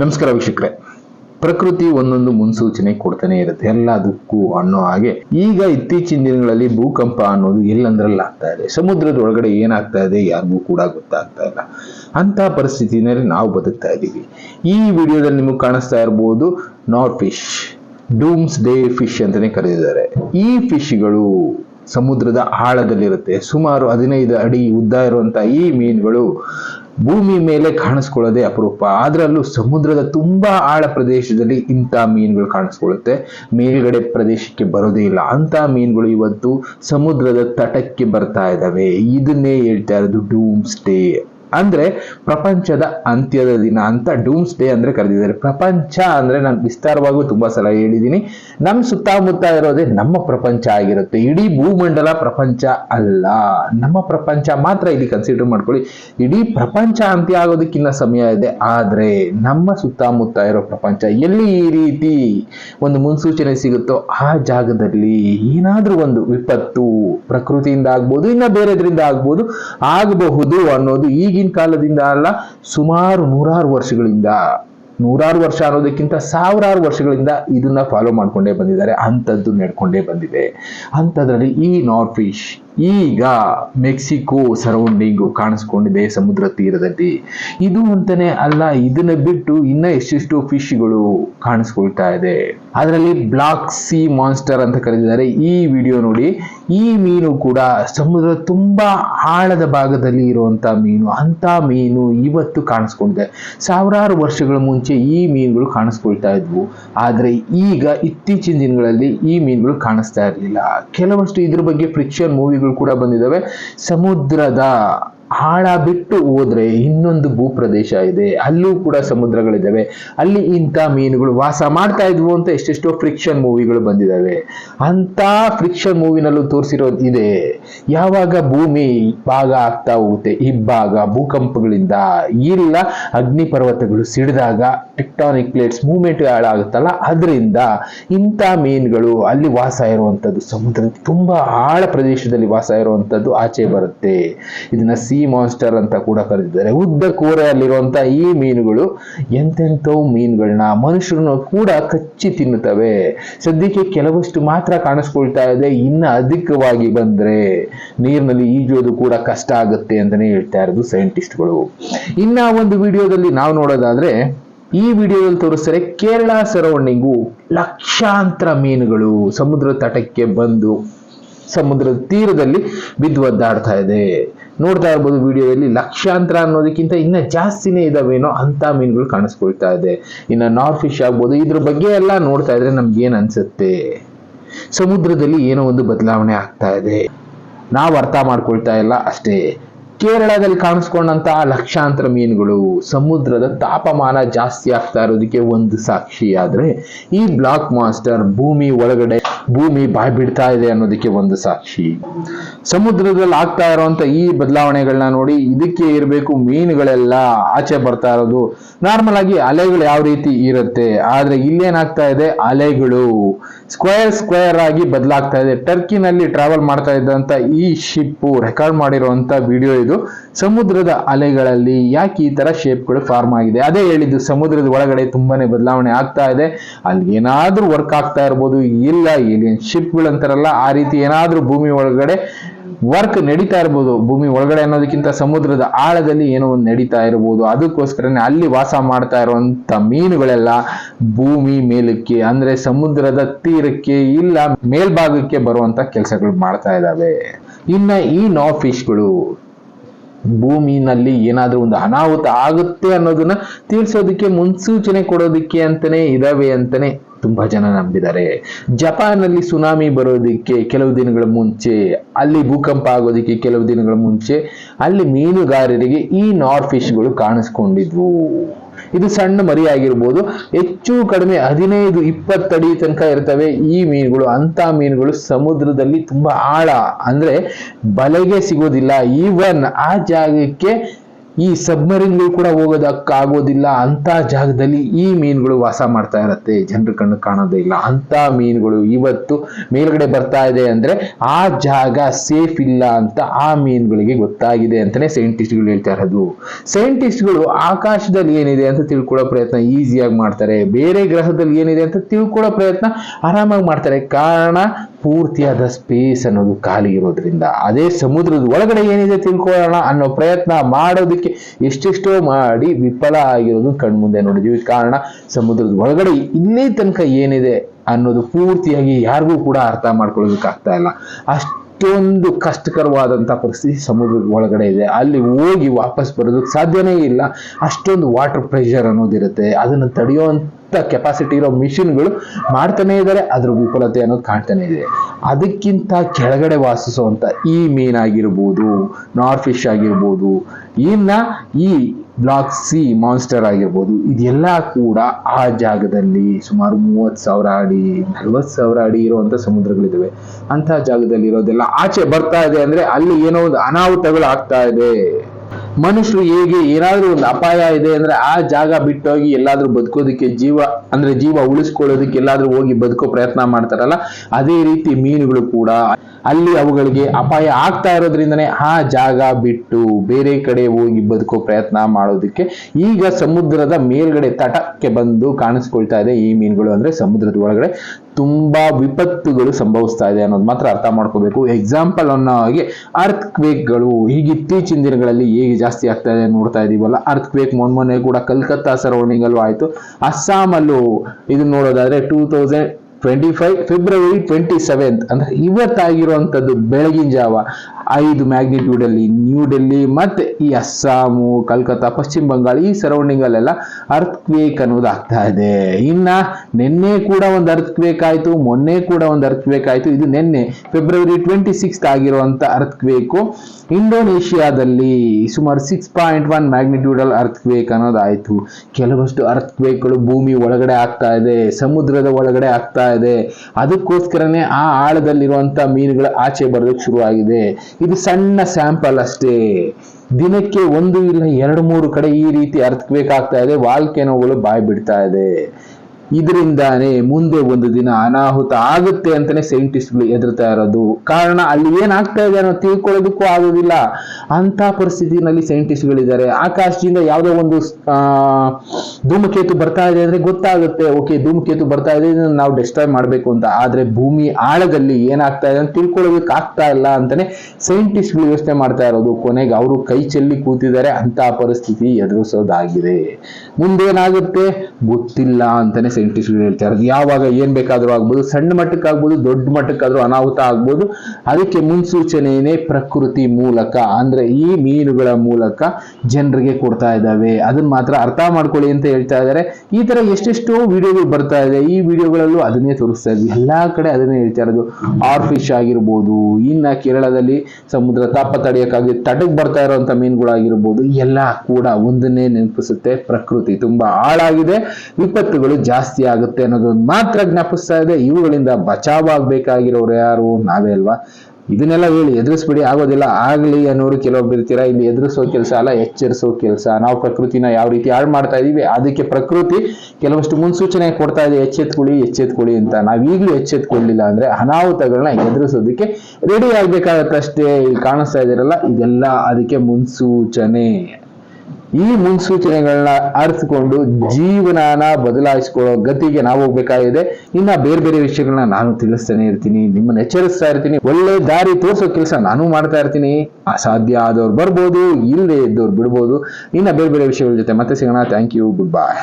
ನಮಸ್ಕಾರ ವೀಕ್ಷಕರೇ. ಪ್ರಕೃತಿ ಒಂದೊಂದು ಮುನ್ಸೂಚನೆ ಕೊಡ್ತಾನೆ ಇರುತ್ತೆ. ಎಲ್ಲದಕ್ಕೂ ಅನ್ನೋ ಹಾಗೆ. ಈಗ ಇತ್ತೀಚಿನ ದಿನಗಳಲ್ಲಿ ಭೂಕಂಪ ಅನ್ನೋದು ಎಲ್ಲಂದ್ರಲ್ಲಿ ಆಗ್ತಾ ಇದೆ. ಸಮುದ್ರದ ಒಳಗಡೆ ಏನಾಗ್ತಾ ಇದೆ ಯಾರಿಗೂ ಕೂಡ ಗೊತ್ತಾಗ್ತಾ ಇಲ್ಲ. ಅಂತ ಪರಿಸ್ಥಿತಿನಲ್ಲಿ ನಾವು ಬದುಕ್ತಾ ಇದ್ದೀವಿ. ಈ ವಿಡಿಯೋದಲ್ಲಿ ನಿಮಗೆ ಕಾಣಿಸ್ತಾ ಇರ್ಬೋದು oar fish doomsday fish ಅಂತಲೇ ಕರೆದಿದ್ದಾರೆ. ಈ ಫಿಶ್ಗಳು ಸಮುದ್ರದ ಆಳದಲ್ಲಿರುತ್ತೆ. ಸುಮಾರು ಹದಿನೈದು ಅಡಿ ಉದ್ದ ಇರುವಂತಹ ಈ ಮೀನುಗಳು ಭೂಮಿ ಮೇಲೆ ಕಾಣಿಸ್ಕೊಳ್ಳೋದೇ ಅಪರೂಪ. ಅದರಲ್ಲೂ ಸಮುದ್ರದ ತುಂಬಾ ಆಳ ಪ್ರದೇಶದಲ್ಲಿ ಇಂಥ ಮೀನುಗಳು ಕಾಣಿಸ್ಕೊಳ್ಳುತ್ತೆ. ಮೇಲ್ಗಡೆ ಪ್ರದೇಶಕ್ಕೆ ಬರೋದೇ ಇಲ್ಲ. ಅಂತ ಮೀನುಗಳು ಇವತ್ತು ಸಮುದ್ರದ ತಟಕ್ಕೆ ಬರ್ತಾ ಇದ್ದಾವೆ ಇದನ್ನೇ ಹೇಳ್ತಾ ಇರೋದು ಡೂಮ್ ಡೇ ಅಂದ್ರೆ ಪ್ರಪಂಚದ ಅಂತ್ಯದ ದಿನ ಅಂತ ಡೂಮ್ಸ್ ಡೇ ಅಂದ್ರೆ ಕರೆದಿದ್ದಾರೆ. ಪ್ರಪಂಚ ಅಂದ್ರೆ ನಾನು ವಿಸ್ತಾರವಾಗೂ ತುಂಬಾ ಸಲ ಹೇಳಿದ್ದೀನಿ. ನಮ್ಮ ಸುತ್ತಮುತ್ತ ಇರೋದೇ ನಮ್ಮ ಪ್ರಪಂಚ ಆಗಿರುತ್ತೆ. ಇಡೀ ಭೂಮಂಡಲ ಪ್ರಪಂಚ ಅಲ್ಲ. ನಮ್ಮ ಪ್ರಪಂಚ ಮಾತ್ರ ಇಲ್ಲಿ ಕನ್ಸಿಡರ್ ಮಾಡ್ಕೊಳ್ಳಿ. ಇಡೀ ಪ್ರಪಂಚ ಅಂತ್ಯ ಆಗೋದಕ್ಕಿನ್ನ ಸಮಯ ಇದೆ. ಆದ್ರೆ ನಮ್ಮ ಸುತ್ತಮುತ್ತ ಇರೋ ಪ್ರಪಂಚ ಎಲ್ಲಿ ಈ ರೀತಿ ಒಂದು ಮುನ್ಸೂಚನೆ ಸಿಗುತ್ತೋ ಆ ಜಾಗದಲ್ಲಿ ಏನಾದ್ರೂ ಒಂದು ವಿಪತ್ತು ಪ್ರಕೃತಿಯಿಂದ ಆಗ್ಬೋದು, ಇನ್ನ ಬೇರೆದ್ರಿಂದ ಆಗ್ಬೋದು, ಆಗಬಹುದು ಅನ್ನೋದು ಈಗಿನ ಕಾಲದಿಂದ ಅಲ್ಲ, ಸುಮಾರು ನೂರಾರು ವರ್ಷಗಳಿಂದ. ನೂರಾರು ವರ್ಷ ಅನ್ನೋದಕ್ಕಿಂತ ಸಾವಿರಾರು ವರ್ಷಗಳಿಂದ ಇದನ್ನ ಫಾಲೋ ಮಾಡ್ಕೊಂಡೇ ಬಂದಿದ್ದಾರೆ, ಅಂಥದ್ದು ನಡ್ಕೊಂಡೇ ಬಂದಿದೆ. ಅಂಥದ್ರಲ್ಲಿ ಈ ನಾರ್ತ್ ಫಿಶ್ ಈಗ ಮೆಕ್ಸಿಕೋ ಸರೌಂಡಿಂಗು ಕಾಣಿಸ್ಕೊಂಡಿದೆ ಸಮುದ್ರ ತೀರದಲ್ಲಿ. ಇದು ಅಂತಾನೆ ಅಲ್ಲ, ಇದನ್ನ ಬಿಟ್ಟು ಇನ್ನ ಎಷ್ಟೆಷ್ಟು ಫಿಶ್ಗಳು ಕಾಣಿಸ್ಕೊಳ್ತಾ ಇದೆ. ಅದರಲ್ಲಿ ಬ್ಲಾಕ್ ಸಿ ಮಾನ್ಸ್ಟರ್ ಅಂತ ಕರೆದಿದ್ದಾರೆ. ಈ ವಿಡಿಯೋ ನೋಡಿ, ಈ ಮೀನು ಕೂಡ ಸಮುದ್ರ ತುಂಬಾ ಆಳದ ಭಾಗದಲ್ಲಿ ಇರುವಂತ ಮೀನು ಅಂತ ಮೀನು ಇವತ್ತು ಕಾಣಿಸ್ಕೊಂಡಿದೆ. ಸಾವಿರಾರು ವರ್ಷಗಳ ಮುಂಚೆ ಈ ಮೀನುಗಳು ಕಾಣಿಸ್ಕೊಳ್ತಾ ಇದ್ವು. ಆದ್ರೆ ಈಗ ಇತ್ತೀಚಿನ ದಿನಗಳಲ್ಲಿ ಈ ಮೀನುಗಳು ಕಾಣಿಸ್ತಾ ಇರಲಿಲ್ಲ. ಕೆಲವಷ್ಟು ಇದ್ರ ಬಗ್ಗೆ ಫ್ರಿಕ್ಷನ್ ಮೂವಿಗಳು ಕೂಡ ಬಂದಿದ್ದಾವೆ ಸಮುದ್ರದ ಆಳ ಬಿಟ್ಟು ಹೋದ್ರೆ ಇನ್ನೊಂದು ಭೂಪ್ರದೇಶ ಇದೆ. ಅಲ್ಲೂ ಕೂಡ ಸಮುದ್ರಗಳಿದ್ದಾವೆ. ಅಲ್ಲಿ ಇಂಥ ಮೀನುಗಳು ವಾಸ ಮಾಡ್ತಾ ಇದ್ವು ಅಂತ ಎಷ್ಟೆಷ್ಟೋ ಫ್ರಿಕ್ಷನ್ ಮೂವಿಗಳು ಬಂದಿದ್ದಾವೆ. ಅಂತ ಫ್ರಿಕ್ಷನ್ ಮೂವಿನಲ್ಲೂ ತೋರಿಸಿರೋ ಇದೆ. ಯಾವಾಗ ಭೂಮಿ ಭಾಗ ಆಗ್ತಾ ಹೋಗುತ್ತೆ, ಇಬ್ಬಾಗ, ಭೂಕಂಪಗಳಿಂದ. ಇಲ್ಲ, ಅಗ್ನಿ ಪರ್ವತಗಳು ಸಿಡಿದಾಗ ಟೆಕ್ಟಾನಿಕ್ ಪ್ಲೇಟ್ಸ್ ಮೂವ್ಮೆಂಟ್ ಹಾಳಾಗುತ್ತಲ್ಲ, ಅದರಿಂದ ಇಂಥ ಮೀನುಗಳು ಅಲ್ಲಿ ವಾಸ ಇರುವಂಥದ್ದು ಸಮುದ್ರ ತುಂಬಾ ಆಳ ಪ್ರದೇಶದಲ್ಲಿ ವಾಸ ಇರುವಂಥದ್ದು ಆಚೆ ಬರುತ್ತೆ. ಇದನ್ನ ಸಿ ಮಾನ್ಸ್ಟರ್ ಅಂತ ಕೂಡ ಕರೆದಿದ್ದಾರೆ. ಉದ್ದ ಕೋರೆಯಲ್ಲಿರುವಂತಹ ಈ ಮೀನುಗಳು ಎಂತೆಂಥವು ಮೀನುಗಳನ್ನ ಮನುಷ್ಯರನ್ನು ಕೂಡ ಕಚ್ಚಿ ತಿನ್ನುತ್ತವೆ. ಸದ್ಯಕ್ಕೆ ಕೆಲವಷ್ಟು ಮಾತ್ರ ಕಾಣಿಸ್ಕೊಳ್ತಾ ಇದೆ. ಇನ್ನ ಅಧಿಕವಾಗಿ ಬಂದ್ರೆ ನೀರಿನಲ್ಲಿ ಈಜೋದು ಕೂಡ ಕಷ್ಟ ಆಗುತ್ತೆ ಅಂತಾನೆ ಹೇಳ್ತಾ ಇರೋದು ಸೈಂಟಿಸ್ಟ್ಗಳು. ಇನ್ನ ಒಂದು ವಿಡಿಯೋದಲ್ಲಿ ನಾವು ನೋಡೋದಾದ್ರೆ ಈ ವಿಡಿಯೋದಲ್ಲಿ ತೋರಿಸ್ತಾರೆ ಕೇರಳ ಸರೌಂಡಿಂಗು ಲಕ್ಷಾಂತರ ಮೀನುಗಳು ಸಮುದ್ರ ತಟಕ್ಕೆ ಬಂದು ಸಮುದ್ರದ ತೀರದಲ್ಲಿ ಬಿದ್ದು ಒದ್ದಾಡ್ತಾ ಇದೆ. ನೋಡ್ತಾ ಇರ್ಬೋದು ವಿಡಿಯೋದಲ್ಲಿ ಲಕ್ಷಾಂತರ ಅನ್ನೋದಕ್ಕಿಂತ ಇನ್ನ ಜಾಸ್ತಿನೇ ಇದಾವೇನೋ ಅಂತ ಮೀನುಗಳು ಕಾಣಿಸ್ಕೊಳ್ತಾ ಇದೆ. ಇನ್ನ ನಾರ್ ಫಿಶ್ ಆಗ್ಬೋದು, ಇದ್ರ ಬಗ್ಗೆ ಎಲ್ಲ ನೋಡ್ತಾ ಇದ್ರೆ ನಮ್ಗೆ ಏನ್ ಅನ್ಸುತ್ತೆ? ಸಮುದ್ರದಲ್ಲಿ ಏನೋ ಒಂದು ಬದಲಾವಣೆ ಆಗ್ತಾ ಇದೆ. ನಾವು ಅರ್ಥ ಮಾಡ್ಕೊಳ್ತಾ ಇಲ್ಲ ಅಷ್ಟೇ. ಕೇರಳದಲ್ಲಿ ಕಾಣಿಸ್ಕೊಂಡಂತಹ ಲಕ್ಷಾಂತರ ಮೀನುಗಳು ಸಮುದ್ರದ ತಾಪಮಾನ ಜಾಸ್ತಿ ಆಗ್ತಾ ಇರೋದಕ್ಕೆ ಒಂದು ಸಾಕ್ಷಿ ಆದ್ರೆ ಈ ಬ್ಲಾಕ್ ಮಾಸ್ಟರ್ ಭೂಮಿ ಒಳಗಡೆ ಭೂಮಿ ಬಾಯ್ ಬಿಡ್ತಾ ಇದೆ ಅನ್ನೋದಕ್ಕೆ ಒಂದು ಸಾಕ್ಷಿ. ಸಮುದ್ರದಲ್ಲಿ ಆಗ್ತಾ ಇರುವಂತ ಈ ಬದಲಾವಣೆಗಳನ್ನ ನೋಡಿ ಇದಕ್ಕೆ ಇರಬೇಕು ಮೀನುಗಳೆಲ್ಲ ಆಚೆ ಬರ್ತಾ ಇರೋದು. ನಾರ್ಮಲ್ ಆಗಿ ಅಲೆಗಳು ಯಾವ ರೀತಿ ಇರುತ್ತೆ, ಆದ್ರೆ ಇಲ್ಲೇನಾಗ್ತಾ ಇದೆ? ಅಲೆಗಳು. ಸ್ಕ್ವೇರ್ ಸ್ಕ್ವೇರ್ ಆಗಿ ಬದಲಾಗ್ತಾ ಇದೆ. ಟರ್ಕಿನಲ್ಲಿ ಟ್ರಾವೆಲ್ ಮಾಡ್ತಾ ಇದ್ದಂತ ಈ ಶಿಪ್ ರೆಕಾರ್ಡ್ ಮಾಡಿರುವಂತ ವಿಡಿಯೋ ಇದು. ಸಮುದ್ರದ ಅಲೆಗಳಲ್ಲಿ ಯಾಕೆ ಈ ತರ ಶೇಪ್ಗಳು ಫಾರ್ಮ್ ಆಗಿದೆ? ಅದೇ ಹೇಳಿದ್ದು, ಸಮುದ್ರದ ಒಳಗಡೆ ತುಂಬಾನೇ ಬದಲಾವಣೆ ಆಗ್ತಾ ಇದೆ. ಅಲ್ಲಿ ಏನಾದ್ರೂ ವರ್ಕ್ ಆಗ್ತಾ ಇರ್ಬೋದು, ಇಲ್ಲ ಏಲಿಯನ್ ಶಿಪ್ಗಳು ಅಂತಾರಲ್ಲ, ಆ ರೀತಿ ಏನಾದ್ರೂ ಭೂಮಿ ಒಳಗಡೆ ವರ್ಕ್ ನಡೀತಾ ಇರ್ಬೋದು. ಭೂಮಿ ಒಳಗಡೆ ಅನ್ನೋದಕ್ಕಿಂತ ಸಮುದ್ರದ ಆಳದಲ್ಲಿ ಏನೋ ಒಂದು ನಡೀತಾ ಇರ್ಬೋದು. ಅದಕ್ಕೋಸ್ಕರನೇ ಅಲ್ಲಿ ವಾಸ ಮಾಡ್ತಾ ಇರುವಂತ ಮೀನುಗಳೆಲ್ಲ ಭೂಮಿ ಮೇಲಕ್ಕೆ, ಅಂದ್ರೆ ಸಮುದ್ರದ ತೀರಕ್ಕೆ ಇಲ್ಲ, ಮೇಲ್ಭಾಗಕ್ಕೆ ಬರುವಂತ ಕೆಲಸಗಳು ಮಾಡ್ತಾ ಇದ್ದಾವೆ ಇನ್ನ ಈ ನಾ ಫಿಶ್ಗಳು ಭೂಮಿನಲ್ಲಿ ಏನಾದರೂ ಒಂದು ಅನಾಹುತ ಆಗುತ್ತೆ ಅನ್ನೋದನ್ನ ತಿಳಿಸೋದಕ್ಕೆ ಮುನ್ಸೂಚನೆ ಕೊಡೋದಕ್ಕೆ ಅಂತಾನೆ ಇದಾವೆ ಅಂತಾನೆ ತುಂಬಾ ಜನ ನಂಬಿದ್ದಾರೆ. ಜಪಾನಲ್ಲಿ ಸುನಾಮಿ ಬರೋದಕ್ಕೆ ಕೆಲವು ದಿನಗಳ ಮುಂಚೆ, ಅಲ್ಲಿ ಭೂಕಂಪ ಆಗೋದಕ್ಕೆ ಕೆಲವು ದಿನಗಳ ಮುಂಚೆ, ಅಲ್ಲಿ ಮೀನುಗಾರರಿಗೆ ಈ ನಾರ್ ಫಿಶ್ಗಳು ಕಾಣಿಸ್ಕೊಂಡಿದ್ವು. ಇದು ಸಣ್ಣ ಮರಿ ಆಗಿರ್ಬೋದು ಹೆಚ್ಚು ಕಡಿಮೆ ಹದಿನೈದು ಇಪ್ಪತ್ತಡಿ ತನಕ ಇರ್ತವೆ ಈ ಮೀನುಗಳು. ಅಂತ ಮೀನುಗಳು ಸಮುದ್ರದಲ್ಲಿ ತುಂಬಾ ಆಳ. ಅಂದ್ರೆ ಬಲೆಗೆ ಸಿಗೋದಿಲ್ಲ. ಈವನ್ ಆ ಜಾಗಕ್ಕೆ ಈ ಸಬ್ಮರೀನ್ಗಳು ಕೂಡ ಹೋಗೋದಕ್ಕಾಗೋದಿಲ್ಲ. ಅಂತ ಜಾಗದಲ್ಲಿ ಈ ಮೀನುಗಳು ವಾಸ ಮಾಡ್ತಾ ಇರತ್ತೆ. ಜನರ ಕಣ್ಣು ಕಾಣೋದೇ ಇಲ್ಲ. ಅಂತ ಮೀನುಗಳು ಇವತ್ತು ಮೇಲ್ಗಡೆ ಬರ್ತಾ ಇದೆ ಅಂದ್ರೆ ಆ ಜಾಗ ಸೇಫ್ ಇಲ್ಲ ಅಂತ ಆ ಮೀನುಗಳಿಗೆ ಗೊತ್ತಾಗಿದೆ ಅಂತಾನೆ ಸೈಂಟಿಸ್ಟ್ಗಳು ಹೇಳ್ತಾ ಇರೋದು. ಸೈಂಟಿಸ್ಟ್ಗಳು ಆಕಾಶದಲ್ಲಿ ಏನಿದೆ ಅಂತ ತಿಳ್ಕೊಳ್ಳೋ ಪ್ರಯತ್ನ ಈಸಿಯಾಗಿ ಮಾಡ್ತಾರೆ. ಬೇರೆ ಗ್ರಹದಲ್ಲಿ ಏನಿದೆ ಅಂತ ತಿಳ್ಕೊಳ್ಳೋ ಪ್ರಯತ್ನ ಆರಾಮಾಗಿ ಮಾಡ್ತಾರೆ. ಕಾರಣ ಪೂರ್ತಿಯಾದ ಸ್ಪೇಸ್ ಅನ್ನೋದು ಖಾಲಿ ಇರೋದ್ರಿಂದ ಅದೇ ಸಮುದ್ರದ ಒಳಗಡೆ ಏನಿದೆ ತಿಳ್ಕೊಳ್ಳೋಣ ಅನ್ನೋ ಪ್ರಯತ್ನ ಮಾಡೋದಕ್ಕೆ ಎಷ್ಟೆಷ್ಟೋ ಮಾಡಿ ವಿಫಲ ಆಗಿರೋದು ಕಣ್ಮುಂದೆ ನೋಡಿದ್ವಿ ಕಾರಣ ಸಮುದ್ರದ ಒಳಗಡೆ ಇಲ್ಲಿ ತನಕ ಏನಿದೆ ಅನ್ನೋದು ಪೂರ್ತಿಯಾಗಿ ಯಾರಿಗೂ ಕೂಡ ಅರ್ಥ ಮಾಡ್ಕೊಳ್ಳೋದಕ್ಕಾಗ್ತಾ ಇಲ್ಲ. ಅಷ್ಟೊಂದು ಕಷ್ಟಕರವಾದಂಥ ಪರಿಸ್ಥಿತಿ ಸಮುದ್ರದ ಒಳಗಡೆ ಇದೆ. ಅಲ್ಲಿ ಹೋಗಿ ವಾಪಸ್ ಬರೋದಕ್ಕೆ ಸಾಧ್ಯನೇ ಇಲ್ಲ. ಅಷ್ಟೊಂದು ವಾಟರ್ ಪ್ರೆಷರ್ ಅನ್ನೋದಿರುತ್ತೆ. ಅದನ್ನು ತಡೆಯುವಂಥ ಕೆಪಾಸಿಟಿ ಇರೋ ಮಿಷಿನ್ಗಳು ಮಾಡ್ತಾನೆ ಇದ್ದಾರೆ ಅದ್ರ ವಿಫಲತೆ ಅನ್ನೋದು ಕಾಣ್ತಾನೆ ಇದೆ. ಅದಕ್ಕಿಂತ ಕೆಳಗಡೆ ವಾಸಿಸುವಂತ ಈ ಮೀನಾಗಿರ್ಬೋದು ನಾರ್ ಫಿಶ್ ಆಗಿರ್ಬೋದು, ಇನ್ನ ಈ ಬ್ಲಾಕ್ ಸಿ ಮಾನ್ಸ್ಟರ್ ಆಗಿರ್ಬೋದು, ಇದೆಲ್ಲ ಕೂಡ ಆ ಜಾಗದಲ್ಲಿ ಸುಮಾರು ಮೂವತ್ತು ಸಾವಿರ ಅಡಿ, ನಲ್ವತ್ತು ಸಾವಿರ ಅಡಿ ಇರುವಂತ ಸಮುದ್ರಗಳಿದ್ದಾವೆ ಅಂತ ಜಾಗದಲ್ಲಿ ಇರೋದೆಲ್ಲ ಆಚೆ ಬರ್ತಾ ಇದೆ ಅಂದ್ರೆ ಅಲ್ಲಿ ಏನೋ ಒಂದು ಅನಾಹುತಗಳು ಆಗ್ತಾ ಇದೆ. ಮನುಷ್ಯರು ಹೇಗೆ ಏನಾದ್ರೂ ಒಂದು ಅಪಾಯ ಇದೆ ಅಂದ್ರೆ ಆ ಜಾಗ ಬಿಟ್ಟೋಗಿ ಎಲ್ಲಾದ್ರೂ ಬದುಕೋದಕ್ಕೆ ಜೀವ, ಅಂದ್ರೆ ಜೀವ ಉಳಿಸ್ಕೊಳ್ಳೋದಕ್ಕೆ ಎಲ್ಲಾದ್ರೂ ಹೋಗಿ ಬದುಕೋ ಪ್ರಯತ್ನ ಮಾಡ್ತಾರಲ್ಲ, ಅದೇ ರೀತಿ ಮೀನುಗಳು ಕೂಡ. ಅಲ್ಲಿ ಅವುಗಳಿಗೆ ಅಪಾಯ ಆಗ್ತಾ ಇರೋದ್ರಿಂದನೇ ಆ ಜಾಗ ಬಿಟ್ಟು ಬೇರೆ ಕಡೆ ಹೋಗಿ ಬದುಕೋ ಪ್ರಯತ್ನ ಮಾಡೋದಕ್ಕೆ ಈಗ ಸಮುದ್ರದ ಮೇಲ್ಗಡೆ ತಟಕ್ಕೆ ಬಂದು ಕಾಣಿಸ್ಕೊಳ್ತಾ ಇದೆ ಈ ಮೀನುಗಳು ಅಂದ್ರೆ ಸಮುದ್ರದ ಒಳಗಡೆ. ತುಂಬಾ ವಿಪತ್ತುಗಳು ಸಂಭವಿಸ್ತಾ ಇದೆ ಅನ್ನೋದು ಮಾತ್ರ ಅರ್ಥ ಮಾಡ್ಕೋಬೇಕು. ಎಕ್ಸಾಂಪಲ್ ಅನ್ನೋ ಹಾಗೆ ಅರ್ಥ್ ಕ್ವೇಕ್ಗಳು ಹೀಗೆ ಇತ್ತೀಚಿನ ದಿನಗಳಲ್ಲಿ ಹೇಗೆ ಜಾಸ್ತಿ ಆಗ್ತಾ ಇದೆ ನೋಡ್ತಾ ಇದೀವಲ್ಲ. ಅರ್ತ್ ಕ್ವೇಕ್ ಮೊನ್ನೆ ಕೂಡ ಕಲ್ಕತ್ತಾ ಸರೌಂಡಿಂಗ್ ಅಲ್ಲೂ ಆಯ್ತು. ಅಸ್ಸಾಮಲ್ಲೂ ಇದು ನೋಡೋದಾದ್ರೆ two thousand twenty five February twenty seventh ಅಂದ್ರೆ ಇವತ್ತಾಗಿರುವಂಥದ್ದು ಬೆಳಗಿನ ಜಾವ. ಐದು ಮ್ಯಾಗ್ನಿಟ್ಯೂಡ್ ಅಲ್ಲಿ ನ್ಯೂ ಡೆಲ್ಲಿ ಮತ್ತೆ ಈ ಅಸ್ಸಾಮು, ಕಲ್ಕತ್ತಾ, ಪಶ್ಚಿಮ ಬಂಗಾಳ ಈ ಸರೌಂಡಿಂಗ್ ಅಲ್ಲೆಲ್ಲ ಅರ್ತ್ ಕ್ವೇಕ್ ಅನ್ನೋದು ಆಗ್ತಾ ಇದೆ. ಇನ್ನ ನಿನ್ನೆ ಕೂಡ ಒಂದು ಅರ್ತ್ ಕ್ವೇಕ್ ಆಯ್ತು, ಮೊನ್ನೆ ಕೂಡ ಒಂದು ಅರ್ತ್ ಕ್ವೇಕ್ ಆಯ್ತು. ಇದು ನಿನ್ನೆ ಫೆಬ್ರವರಿ ಟ್ವೆಂಟಿ ಸಿಕ್ಸ್ ಆಗಿರುವಂತ ಅರ್ತ್ ಕ್ವೇಕು ಇಂಡೋನೇಷಿಯಾದಲ್ಲಿ ಸುಮಾರು ಸಿಕ್ಸ್ ಪಾಯಿಂಟ್ ಒನ್ ಮ್ಯಾಗ್ನಿಟ್ಯೂಡಲ್ ಅರ್ತ್ ಕ್ವೇಕ್ ಅನ್ನೋದಾಯ್ತು. ಕೆಲವಷ್ಟು ಅರ್ತ್ ಕ್ವೇಕ್ಗಳು ಭೂಮಿ ಒಳಗಡೆ ಆಗ್ತಾ ಇದೆ, ಸಮುದ್ರದ ಒಳಗಡೆ ಆಗ್ತಾ ಇದೆ. ಅದಕ್ಕೋಸ್ಕರನೇ ಆ ಆಳದಲ್ಲಿರುವಂತ ಮೀನುಗಳು ಆಚೆ ಬರೋದಕ್ಕೆ ಶುರುವಾಗಿದೆ. ಇದು ಸಣ್ಣ ಸ್ಯಾಂಪಲ್ ಅಷ್ಟೇ. ದಿನಕ್ಕೆ ಒಂದು ಇಲ್ಲ ಎರಡು ಮೂರು ಕಡೆ ಈ ರೀತಿ ಅರ್ಥಕ್ಕೆ ಬೇಕಾಗ್ತಾ ಇದೆ ವಾಲ್ಕೆನೋಗಳು ಬಾಯ್ ಬಿಡ್ತಾ ಇದೆ. ಇದರಿಂದಾನೇ ಮುಂದೆ ಒಂದು ದಿನ ಅನಾಹುತ ಆಗುತ್ತೆ ಅಂತಾನೆ ಸೈಂಟಿಸ್ಟ್ಗಳು ಎದುರ್ತಾ ಇರೋದು. ಕಾರಣ ಅಲ್ಲಿ ಏನಾಗ್ತಾ ಇದೆ ಅನ್ನೋ ತಿಳ್ಕೊಳ್ಳೋದಕ್ಕೂ ಆಗೋದಿಲ್ಲ. ಅಂತ ಪರಿಸ್ಥಿತಿನಲ್ಲಿ ಸೈಂಟಿಸ್ಟ್ಗಳಿದ್ದಾರೆ ಆಕಾಶದಿಂದ ಯಾವುದೋ ಒಂದು ಧೂಮಕೇತು ಬರ್ತಾ ಇದೆ ಅಂದ್ರೆ ಗೊತ್ತಾಗುತ್ತೆ. ಓಕೆ, ಧೂಮಕೇತು ಬರ್ತಾ ಇದೆ ನಾವು ಡಿಸ್ಟ್ರಾಯ್ ಮಾಡಬೇಕು ಅಂತ. ಆದ್ರೆ ಭೂಮಿ ಆಳದಲ್ಲಿ ಏನಾಗ್ತಾ ಇದೆ ಅಂತ ತಿಳ್ಕೊಳ್ಳೋದಕ್ಕೆ ಆಗ್ತಾ ಇಲ್ಲ ಅಂತಾನೆ ಸೈಂಟಿಸ್ಟ್ಗಳು ಯೋಚನೆ ಮಾಡ್ತಾ ಇರೋದು. ಕೊನೆಗೆ ಅವರು ಕೈ ಚೆಲ್ಲಿ ಕೂತಿದ್ದಾರೆ. ಅಂತ ಪರಿಸ್ಥಿತಿ ಎದುರಿಸೋದಾಗಿದೆ. ಮುಂದೇನಾಗುತ್ತೆ? ಗೊತ್ತಿಲ್ಲ ಅಂತಾನೆ ಸೈಂಟಿಸ್ಟ್ಗಳು ಹೇಳ್ತಾ ಯಾವಾಗ ಏನ್ ಬೇಕಾದ್ರೂ ಆಗ್ಬೋದು, ಸಣ್ಣ ಮಟ್ಟಕ್ಕಾಗ್ಬೋದು ದೊಡ್ಡ ಮಟ್ಟಕ್ಕಾದ್ರೂ ಅನಾಹುತ ಆಗ್ಬೋದು. ಅದಕ್ಕೆ ಮುನ್ಸೂಚನೆಯೇ ಪ್ರಕೃತಿ ಮೂಲಕ, ಅಂದ್ರೆ ಈ ಮೀನುಗಳ ಮೂಲಕ ಜನರಿಗೆ ಕೊಡ್ತಾ ಇದ್ದಾವೆ. ಅದನ್ನ ಮಾತ್ರ ಅರ್ಥ ಮಾಡ್ಕೊಳ್ಳಿ ಅಂತ ಹೇಳ್ತಾ ಇದ್ದಾರೆ. ಈ ತರ ಎಷ್ಟೆಷ್ಟೋ ವಿಡಿಯೋಗಳು ಬರ್ತಾ ಇದೆ. ಈ ವಿಡಿಯೋಗಳಲ್ಲೂ ಅದನ್ನೇ ತೋರಿಸ್ತಾ ಇದ್ವಿ. ಎಲ್ಲಾ ಕಡೆ ಅದನ್ನೇ ಹೇಳ್ತಾ ಇರೋದು. ಆರ್ ಫಿಶ್ ಆಗಿರ್ಬೋದು, ಇನ್ನ ಕೇರಳದಲ್ಲಿ ಸಮುದ್ರ ತಾಪ ತಡೆಯಕ್ಕಾಗಿ ತಟಕ್ ಬರ್ತಾ ಇರುವಂತ ಮೀನುಗಳಾಗಿರ್ಬೋದು, ಎಲ್ಲ ಕೂಡ ಒಂದನ್ನೇ ನೆನಪಿಸುತ್ತೆ ಪ್ರಕೃತಿ. ತುಂಬಾ ಹಾಳಾಗಿದೆ. ವಿಪತ್ತುಗಳು ಜಾಸ್ತಿ ಆಗುತ್ತೆ ಅನ್ನೋದೊಂದು ಮಾತ್ರ ಜ್ಞಾಪಿಸ್ತಾ ಇದೆ. ಇವುಗಳಿಂದ ಬಚಾವ್ ಆಗ್ಬೇಕಾಗಿರೋರು ಯಾರು? ನಾವೇ ಅಲ್ವಾ? ಇದನ್ನೆಲ್ಲ ಹೇಳಿ, ಎದುರಿಸ್ಬಿಡಿ, ಆಗೋದಿಲ್ಲ. ಆಗ್ಲಿ ಅನ್ನೋರು ಕೆಲವೊಬ್ರು ಇರ್ತೀರಾ ಇಲ್ಲಿ ಎದುರಿಸೋ ಕೆಲಸ ಅಲ್ಲ, ಎಚ್ಚರಿಸೋ ಕೆಲಸ. ನಾವು ಪ್ರಕೃತಿನ ಯಾವ ರೀತಿ ಹಾಳು ಮಾಡ್ತಾ ಇದೀವಿ, ಅದಕ್ಕೆ ಪ್ರಕೃತಿ ಕೆಲವಷ್ಟು ಮುನ್ಸೂಚನೆ ಕೊಡ್ತಾ ಇದೆ. ಎಚ್ಚೆತ್ಕೊಳ್ಳಿ ಎಚ್ಚೆತ್ಕೊಳ್ಳಿ ಅಂತ. ನಾವ್ ಈಗಲೂ ಎಚ್ಚೆತ್ಕೊಳ್ಳಿಲ್ಲ ಅಂದ್ರೆ ಅನಾಹುತಗಳನ್ನ ಎದುರಿಸೋದಕ್ಕೆ ರೆಡಿ ಆಗ್ಬೇಕಾಗತ್ತಷ್ಟೇ. ಇಲ್ಲಿ ಕಾಣಿಸ್ತಾ ಇದಿರಲ್ಲ ಇದೆಲ್ಲ ಅದಕ್ಕೆ ಮುನ್ಸೂಚನೆ. ಈ ಮುನ್ಸೂಚನೆಗಳನ್ನ ಆರಿಸಿಕೊಂಡು ಜೀವನನ ಬದಲಾಯಿಸಿಕೊಳ್ಳೋ ಗತಿಗೆ ನಾವು ಹೋಗ್ಬೇಕಾಗಿದೆ. ಇನ್ನ ಬೇರೆ ಬೇರೆ ವಿಷಯಗಳನ್ನ ನಾನು ತಿಳಿಸ್ತಾನೆ ಇರ್ತೀನಿ, ನಿಮ್ಮನ್ನ ಎಚ್ಚರಿಸ್ತಾ ಇರ್ತೀನಿ, ಒಳ್ಳೆ ದಾರಿ ತೋರಿಸೋ ಕೆಲಸ ನಾನು ಮಾಡ್ತಾ ಇರ್ತೀನಿ. ಅಸಾಧ್ಯ ಆದವ್ರು ಬರ್ಬೋದು ಇಲ್ಲದೆ ಇದ್ದವ್ರು ಬಿಡ್ಬೋದು. ಇನ್ನ ಬೇರೆ ಬೇರೆ ವಿಷಯಗಳ ಜೊತೆ ಮತ್ತೆ ಸಿಗೋಣ. Thank you good bye